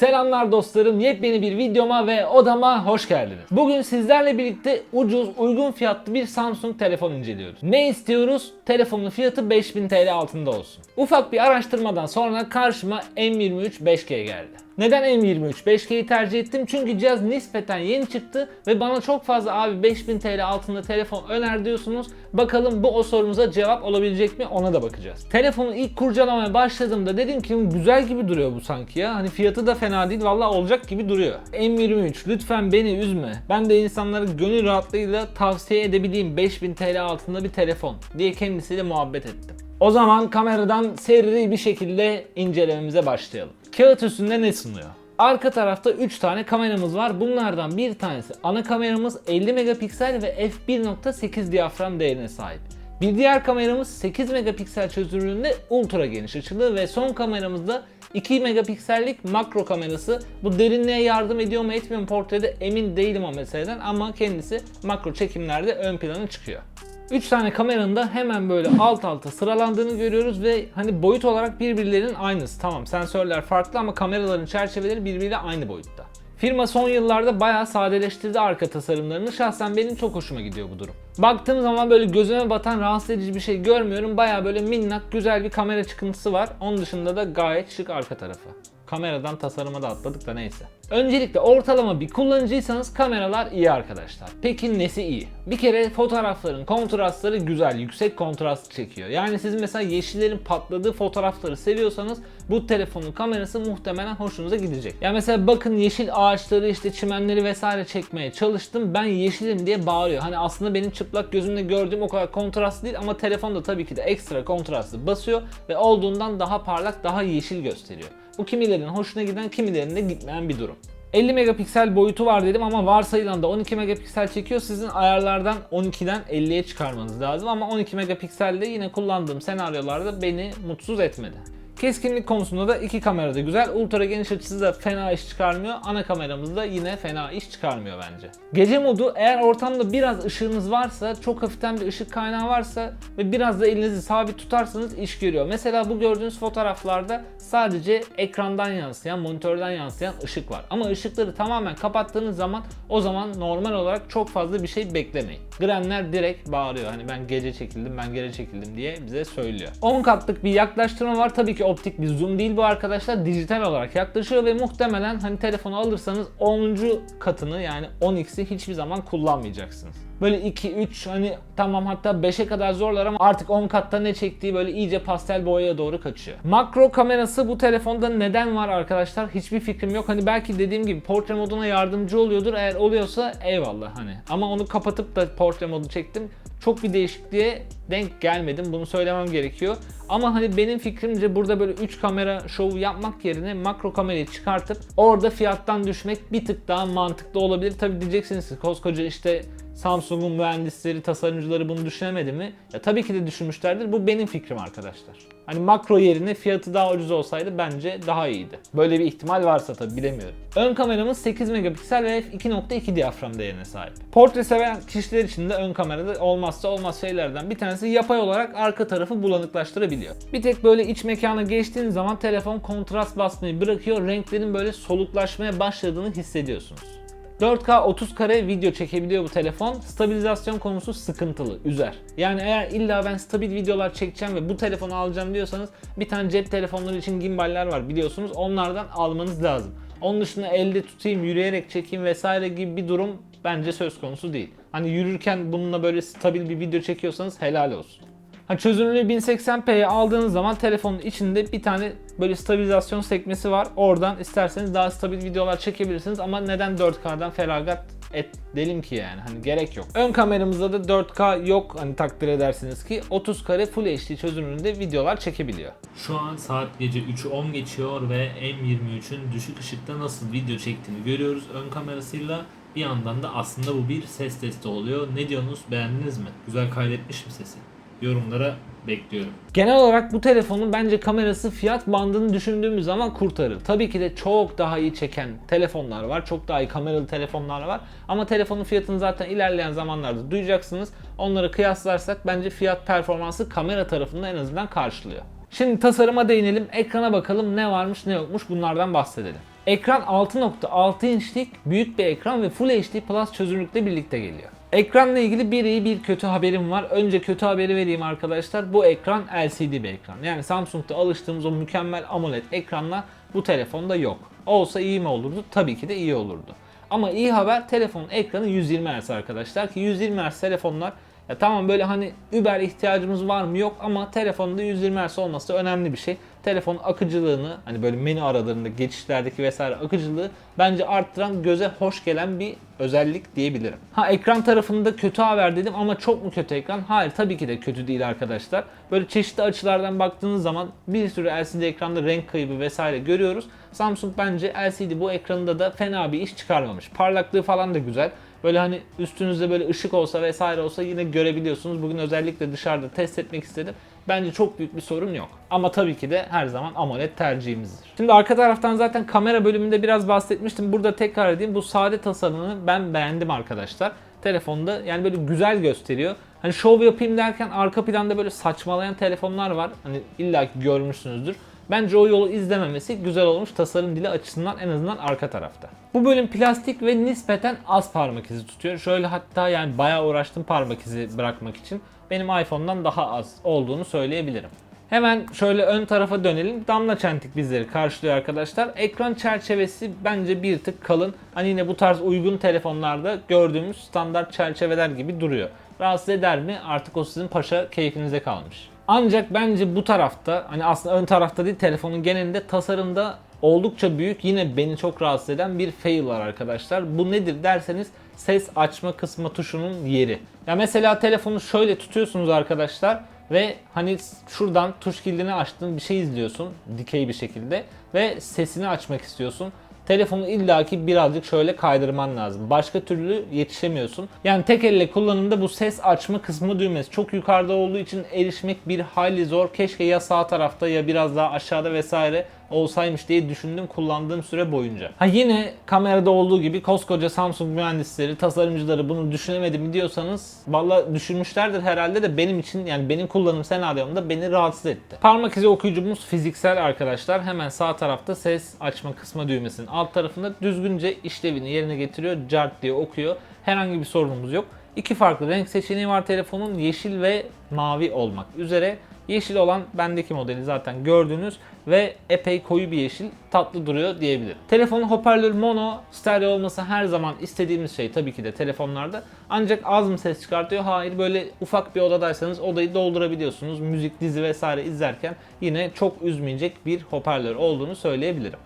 Selamlar dostlarım. Yepyeni bir videoma ve odama hoş geldiniz. Bugün sizlerle birlikte ucuz, uygun fiyatlı bir Samsung telefon inceliyoruz. Ne istiyoruz? Telefonun fiyatı 5000 TL altında olsun. Ufak bir araştırmadan sonra karşıma M23 5G geldi. Neden M23 5G'yi tercih ettim? Çünkü cihaz nispeten yeni çıktı ve bana çok fazla abi 5000 TL altında telefon öner diyorsunuz. Bakalım bu o sorumuza cevap olabilecek mi ona da bakacağız. Telefonu ilk kurcalamaya başladığımda dedim ki güzel gibi duruyor bu sanki ya. Hani fiyatı da fena değil valla olacak gibi duruyor. M23 lütfen beni üzme. Ben de insanlara gönül rahatlığıyla tavsiye edebileyim 5000 TL altında bir telefon diye kendisiyle muhabbet ettim. O zaman kameradan seri bir şekilde incelememize başlayalım. Kağıt üstünde ne sunuyor? Arka tarafta 3 tane kameramız var. Bunlardan bir tanesi ana kameramız 50 megapiksel ve f1.8 diyafram değerine sahip. Bir diğer kameramız 8 megapiksel çözünürlüğünde ultra geniş açılı ve son kameramız da 2 megapiksellik makro kamerası. Bu derinliğe yardım ediyor mu etmiyor mu portrede emin değilim o meseleden ama kendisi makro çekimlerde ön plana çıkıyor. 3 tane kameranın da hemen böyle alt alta sıralandığını görüyoruz ve hani boyut olarak birbirlerinin aynısı. Tamam sensörler farklı ama kameraların çerçeveleri birbiriyle aynı boyutta. Firma son yıllarda bayağı sadeleştirdi arka tasarımlarını. Şahsen benim çok hoşuma gidiyor bu durum. Baktığım zaman böyle gözüme batan rahatsız edici bir şey görmüyorum. Bayağı böyle minnak güzel bir kamera çıkıntısı var. Onun dışında da gayet şık arka tarafı. Kameradan tasarıma da atladık da neyse. Öncelikle ortalama bir kullanıcıysanız kameralar iyi arkadaşlar. Peki nesi iyi? Bir kere fotoğrafların kontrastları güzel, yüksek kontrast çekiyor. Yani siz mesela yeşillerin patladığı fotoğrafları seviyorsanız bu telefonun kamerası muhtemelen hoşunuza gidecek. Ya mesela bakın yeşil ağaçları işte çimenleri vesaire çekmeye çalıştım. Ben yeşilim diye bağırıyor. Hani aslında benim çıplak gözümle gördüğüm o kadar kontrastlı değil ama telefonda tabii ki de ekstra kontrastlı basıyor ve olduğundan daha parlak, daha yeşil gösteriyor. Bu kimilerinin hoşuna giden, kimilerinin de gitmeyen bir durum. 50 megapiksel boyutu var dedim ama varsayılan da 12 megapiksel çekiyor. Sizin ayarlardan 12'den 50'ye çıkarmanız lazım ama 12 megapiksel de yine kullandığım senaryolarda beni mutsuz etmedi. Keskinlik konusunda da iki kamera da güzel. Ultra geniş açısı da fena iş çıkarmıyor. Ana kameramız da yine fena iş çıkarmıyor bence. Gece modu eğer ortamda biraz ışığınız varsa, çok hafiften bir ışık kaynağı varsa ve biraz da elinizi sabit tutarsanız iş görüyor. Mesela bu gördüğünüz fotoğraflarda sadece ekrandan yansıyan, monitörden yansıyan ışık var. Ama ışıkları tamamen kapattığınız zaman o zaman normal olarak çok fazla bir şey beklemeyin. Grenler direkt bağırıyor. Hani ben gece çekildim, ben gece çekildim diye bize söylüyor. 10 katlık bir yaklaştırma var. Tabii ki optik bir zoom değil bu arkadaşlar. Dijital olarak yaklaşıyor ve muhtemelen hani telefonu alırsanız 10. katını yani 10x'i hiçbir zaman kullanmayacaksınız. Böyle 2, 3 hani tamam hatta 5'e kadar zorlar ama artık 10 katta ne çektiği böyle iyice pastel boyaya doğru kaçıyor. Makro kamerası bu telefonda neden var arkadaşlar? Hiçbir fikrim yok. Hani belki dediğim gibi portre moduna yardımcı oluyordur. Eğer oluyorsa eyvallah hani. Ama onu kapatıp da portre modu çektim. Çok bir değişikliğe denk gelmedim. Bunu söylemem gerekiyor. Ama hani benim fikrimce burada böyle 3 kamera şovu yapmak yerine makro kamerayı çıkartıp orada fiyattan düşmek bir tık daha mantıklı olabilir. Tabi diyeceksiniz koskoca işte Samsung'un mühendisleri, tasarımcıları bunu düşünemedi mi? Ya tabii ki de düşünmüşlerdir. Bu benim fikrim arkadaşlar. Hani makro yerine fiyatı daha ucuz olsaydı bence daha iyiydi. Böyle bir ihtimal varsa tabii bilemiyorum. Ön kameramız 8 megapiksel ve f2.2 diyafram değerine sahip. Portre seven kişiler için de ön kamerada olmazsa olmaz şeylerden bir tanesi yapay olarak arka tarafı bulanıklaştırabiliyor. Bir tek böyle iç mekana geçtiğiniz zaman telefon kontrast basmayı bırakıyor. Renklerin böyle soluklaşmaya başladığını hissediyorsunuz. 4K 30 kare video çekebiliyor bu telefon. Stabilizasyon konusu sıkıntılı, üzer. Yani eğer illa ben stabil videolar çekeceğim ve bu telefonu alacağım diyorsanız bir tane cep telefonları için gimballer var biliyorsunuz. Onlardan almanız lazım. Onun dışında elde tutayım, yürüyerek çekeyim vesaire gibi bir durum bence söz konusu değil. Hani yürürken bununla böyle stabil bir video çekiyorsanız helal olsun. Ha çözünürlüğü 1080p'ye aldığınız zaman telefonun içinde bir tane böyle stabilizasyon sekmesi var. Oradan isterseniz daha stabil videolar çekebilirsiniz ama neden 4K'dan feragat edelim ki yani hani gerek yok. Ön kameramızda da 4K yok hani takdir edersiniz ki 30 kare Full HD çözünürlüğünde videolar çekebiliyor. Şu an saat gece 3'ü 10 geçiyor ve M23'ün düşük ışıkta nasıl video çektiğini görüyoruz ön kamerasıyla. Bir yandan da aslında bu bir ses testi oluyor. Ne diyorsunuz? Beğendiniz mi? Güzel kaydetmiş mi sesi? Yorumlara bekliyorum. Genel olarak bu telefonun bence kamerası fiyat bandını düşündüğümüz zaman kurtarır. Tabii ki de çok daha iyi çeken telefonlar var. Çok daha iyi kameralı telefonlar var. Ama telefonun fiyatını zaten ilerleyen zamanlarda duyacaksınız. Onları kıyaslarsak bence fiyat performansı kamera tarafında en azından karşılıyor. Şimdi tasarıma değinelim. Ekrana bakalım ne varmış ne yokmuş bunlardan bahsedelim. Ekran 6.6 inçlik büyük bir ekran ve Full HD Plus çözünürlükle birlikte geliyor. Ekranla ilgili bir iyi bir kötü haberim var. Önce kötü haberi vereyim arkadaşlar. Bu ekran LCD bir ekran. Yani Samsung'da alıştığımız o mükemmel AMOLED ekranla bu telefonda yok. Olsa iyi mi olurdu? Tabii ki de iyi olurdu. Ama iyi haber telefonun ekranı 120 Hz arkadaşlar ki 120 Hz telefonlar ya tamam böyle hani Uber ihtiyacımız var mı yok ama telefonda 120 Hz olması da önemli bir şey. Telefonun akıcılığını hani böyle menü aralarında geçişlerdeki vesaire akıcılığı bence arttıran göze hoş gelen bir özellik diyebilirim. Ha ekran tarafında kötü haber dedim ama çok mu kötü ekran? Hayır tabii ki de kötü değil arkadaşlar. Böyle çeşitli açılardan baktığınız zaman bir sürü LCD ekranda renk kaybı vesaire görüyoruz. Samsung bence LCD bu ekranında da fena bir iş çıkarmamış. Parlaklığı falan da güzel. Böyle hani üstünüzde böyle ışık olsa vesaire olsa yine görebiliyorsunuz. Bugün özellikle dışarıda test etmek istedim. Bence çok büyük bir sorun yok. Ama tabii ki de her zaman AMOLED tercihimizdir. Şimdi arka taraftan zaten kamera bölümünde biraz bahsetmiştim. Burada tekrar edeyim. Bu sade tasarımını ben beğendim arkadaşlar. Telefonda yani böyle güzel gösteriyor. Hani şov yapayım derken arka planda böyle saçmalayan telefonlar var. Hani illa görmüşsünüzdür. Bence o yolu izlememesi güzel olmuş tasarım dili açısından en azından arka tarafta. Bu bölüm plastik ve nispeten az parmak izi tutuyor. Şöyle hatta yani bayağı uğraştım parmak izi bırakmak için. Benim iPhone'dan daha az olduğunu söyleyebilirim. Hemen şöyle ön tarafa dönelim. Damla çentik bizleri karşılıyor arkadaşlar. Ekran çerçevesi bence bir tık kalın. Hani yine bu tarz uygun telefonlarda gördüğümüz standart çerçeveler gibi duruyor. Rahatsız eder mi? Artık o sizin paşa keyfinize kalmış. Ancak bence bu tarafta hani aslında ön tarafta değil telefonun genelinde tasarımda oldukça büyük yine beni çok rahatsız eden bir fail var arkadaşlar. Bu nedir derseniz ses açma kısmı tuşunun yeri. Ya mesela telefonu şöyle tutuyorsunuz arkadaşlar ve hani şuradan tuş kilidini açtığın bir şey izliyorsun dikey bir şekilde ve sesini açmak istiyorsun. Telefonu illaki birazcık şöyle kaydırman lazım. Başka türlü yetişemiyorsun. Yani tek elle kullanımda bu ses açma kısmı düğmesi çok yukarıda olduğu için erişmek bir hayli zor. Keşke ya sağ tarafta ya biraz daha aşağıda vesaire olsaymış diye düşündüm kullandığım süre boyunca. Ha yine kamerada olduğu gibi koskoca Samsung mühendisleri, tasarımcıları bunu düşünemedi mi diyorsanız valla düşünmüşlerdir herhalde de benim için yani benim kullanım senaryomda beni rahatsız etti. Parmak izi okuyucumuz fiziksel arkadaşlar. Hemen sağ tarafta ses açma kısma düğmesinin alt tarafında düzgünce işlevini yerine getiriyor. Cart diye okuyor. Herhangi bir sorunumuz yok. İki farklı renk seçeneği var telefonun yeşil ve mavi olmak üzere. Yeşil olan bendeki modeli zaten gördüğünüz ve epey koyu bir yeşil tatlı duruyor diyebilirim. Telefonun hoparlör mono, stereo olması her zaman istediğimiz şey tabii ki de telefonlarda. Ancak az mı ses çıkartıyor? Hayır böyle ufak bir odadaysanız odayı doldurabiliyorsunuz. Müzik, dizi vesaire izlerken yine çok üzmeyecek bir hoparlör olduğunu söyleyebilirim.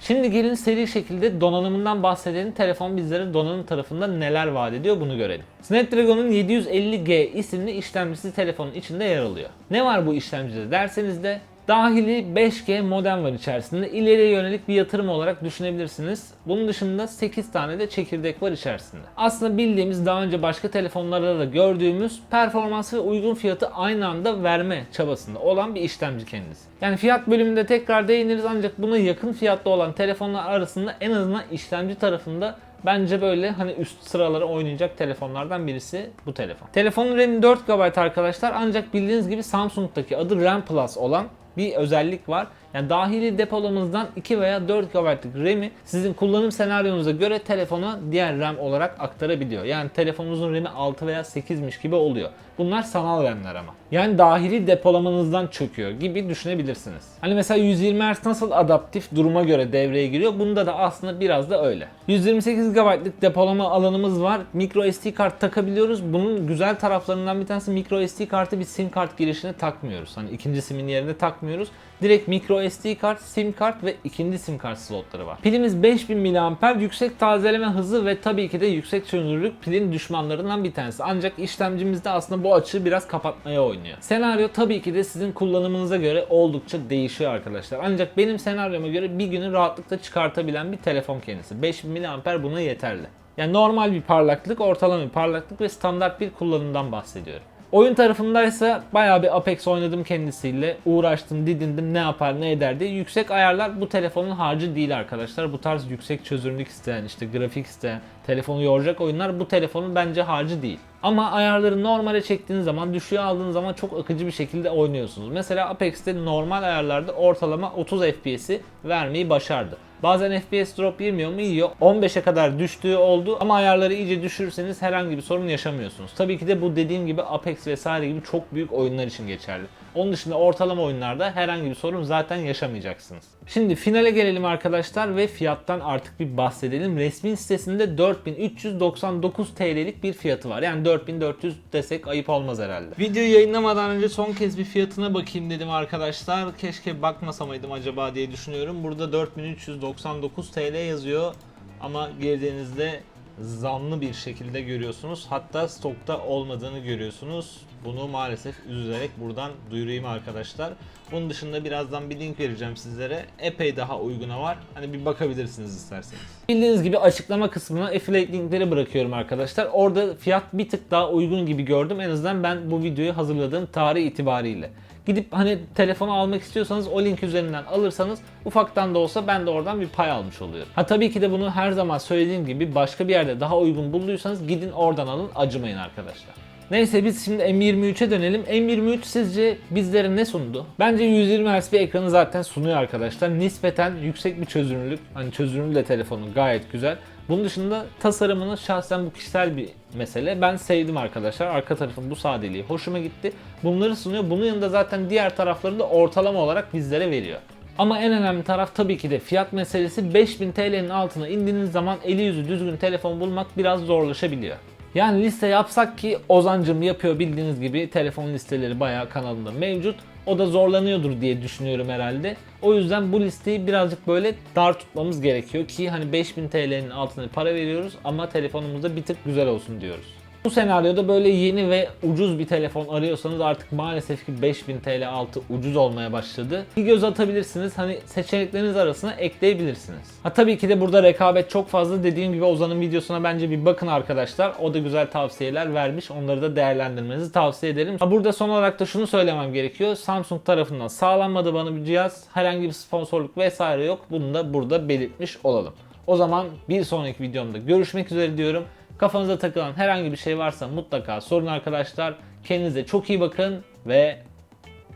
Şimdi gelin seri şekilde donanımından bahsedelim. Telefon bizlere donanım tarafında neler vaat ediyor bunu görelim. Snapdragon'un 750G isimli işlemcisi telefonun içinde yer alıyor. Ne var bu işlemcide derseniz de Dahili 5G modem var içerisinde. İleriye yönelik bir yatırım olarak düşünebilirsiniz. Bunun dışında 8 tane de çekirdek var içerisinde. Aslında bildiğimiz daha önce başka telefonlarda da gördüğümüz performans ve uygun fiyatı aynı anda verme çabasında olan bir işlemci kendisi. Yani fiyat bölümünde tekrar değiniriz ancak buna yakın fiyatlı olan telefonlar arasında en azından işlemci tarafında Bence böyle hani üst sıralara oynayacak telefonlardan birisi bu telefon. Telefonun RAM'i 4 GB arkadaşlar ancak bildiğiniz gibi Samsung'daki adı RAM Plus olan bir özellik var. Yani dahili depolamanızdan 2 veya 4 GB'lık RAM'i sizin kullanım senaryonuza göre telefona diğer RAM olarak aktarabiliyor. Yani telefonunuzun RAM'i 6 veya 8'miş gibi oluyor. Bunlar sanal RAM'ler ama. Yani dahili depolamanızdan çöküyor gibi düşünebilirsiniz. Hani mesela 120 Hz nasıl adaptif duruma göre devreye giriyor? Bunda da aslında biraz da öyle. 128 GB'lık depolama alanımız var. Micro SD kart takabiliyoruz. Bunun güzel taraflarından bir tanesi micro SD kartı bir sim kart girişine takmıyoruz. Hani ikinci simin yerine takmıyoruz. Direkt micro SD kart, sim kart ve ikinci sim kart slotları var. Pilimiz 5000 mAh, yüksek tazeleme hızı ve tabii ki de yüksek çözünürlük pilin düşmanlarından bir tanesi. Ancak işlemcimizde aslında bu açığı biraz kapatmaya oynuyor. Senaryo tabii ki de sizin kullanımınıza göre oldukça değişiyor arkadaşlar. Ancak benim senaryoma göre bir günü rahatlıkla çıkartabilen bir telefon kendisi. 5000 mAh buna yeterli. Yani normal bir parlaklık, ortalama bir parlaklık ve standart bir kullanımdan bahsediyorum. Oyun tarafındaysa bayağı bir Apex oynadım kendisiyle. Uğraştım, didindim ne yapar ne eder diye. Yüksek ayarlar bu telefonun harcı değil arkadaşlar. Bu tarz yüksek çözünürlük isteyen, işte grafik isteyen, telefonu yoracak oyunlar bu telefonun bence harcı değil. Ama ayarları normale çektiğiniz zaman, düşüğe aldığınız zaman çok akıcı bir şekilde oynuyorsunuz. Mesela Apex'te normal ayarlarda ortalama 30 FPS'i vermeyi başardı. Bazen FPS drop yemiyor mu? Yiyor. 15'e kadar düştüğü oldu ama ayarları iyice düşürürseniz herhangi bir sorun yaşamıyorsunuz. Tabii ki de bu dediğim gibi Apex vesaire gibi çok büyük oyunlar için geçerli. Onun dışında ortalama oyunlarda herhangi bir sorun zaten yaşamayacaksınız. Şimdi finale gelelim arkadaşlar ve fiyattan artık bir bahsedelim. Resmin sitesinde 4399 TL'lik bir fiyatı var. Yani 4400 desek ayıp olmaz herhalde. Videoyu yayınlamadan önce son kez bir fiyatına bakayım dedim arkadaşlar. Keşke bakmasamaydım acaba diye düşünüyorum. Burada 4399 TL yazıyor ama girdiğinizde zamlı bir şekilde görüyorsunuz. Hatta stokta olmadığını görüyorsunuz. Bunu maalesef üzülerek buradan duyurayım arkadaşlar. Bunun dışında birazdan bir link vereceğim sizlere. Epey daha uyguna var. Hani bir bakabilirsiniz isterseniz. Bildiğiniz gibi açıklama kısmına affiliate linkleri bırakıyorum arkadaşlar. Orada fiyat bir tık daha uygun gibi gördüm. En azından ben bu videoyu hazırladığım tarih itibariyle. Gidip hani telefonu almak istiyorsanız o link üzerinden alırsanız ufaktan da olsa ben de oradan bir pay almış oluyorum. Ha tabii ki de bunu her zaman söylediğim gibi başka bir yerde daha uygun bulduysanız gidin oradan alın acımayın arkadaşlar. Neyse biz şimdi M23'e dönelim. M23 sizce bizlere ne sundu? Bence 120 Hz bir ekranı zaten sunuyor arkadaşlar. Nispeten yüksek bir çözünürlük. Hani çözünürlüğü de telefonun gayet güzel. Bunun dışında tasarımını şahsen bu kişisel bir mesele. Ben sevdim arkadaşlar. Arka tarafın bu sadeliği hoşuma gitti. Bunları sunuyor. Bunun yanında zaten diğer tarafları da ortalama olarak bizlere veriyor. Ama en önemli taraf tabii ki de fiyat meselesi 5000 TL'nin altına indiğiniz zaman eli yüzü düzgün telefon bulmak biraz zorlaşabiliyor. Yani liste yapsak ki Ozancım yapıyor bildiğiniz gibi telefon listeleri bayağı kanalında mevcut. O da zorlanıyordur diye düşünüyorum herhalde. O yüzden bu listeyi birazcık böyle dar tutmamız gerekiyor ki hani 5000 TL'nin altına para veriyoruz ama telefonumuzda bir tık güzel olsun diyoruz. Bu senaryoda böyle yeni ve ucuz bir telefon arıyorsanız artık maalesef ki 5000 TL altı ucuz olmaya başladı. Bir göz atabilirsiniz. Hani seçenekleriniz arasına ekleyebilirsiniz. Ha tabii ki de burada rekabet çok fazla. Dediğim gibi Ozan'ın videosuna bence bir bakın arkadaşlar. O da güzel tavsiyeler vermiş. Onları da değerlendirmenizi tavsiye ederim. Ha burada son olarak da şunu söylemem gerekiyor. Samsung tarafından sağlanmadı bana bir cihaz. Herhangi bir sponsorluk vesaire yok. Bunu da burada belirtmiş olalım. O zaman bir sonraki videomda görüşmek üzere diyorum. Kafanıza takılan herhangi bir şey varsa mutlaka sorun arkadaşlar. Kendinize çok iyi bakın ve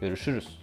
görüşürüz.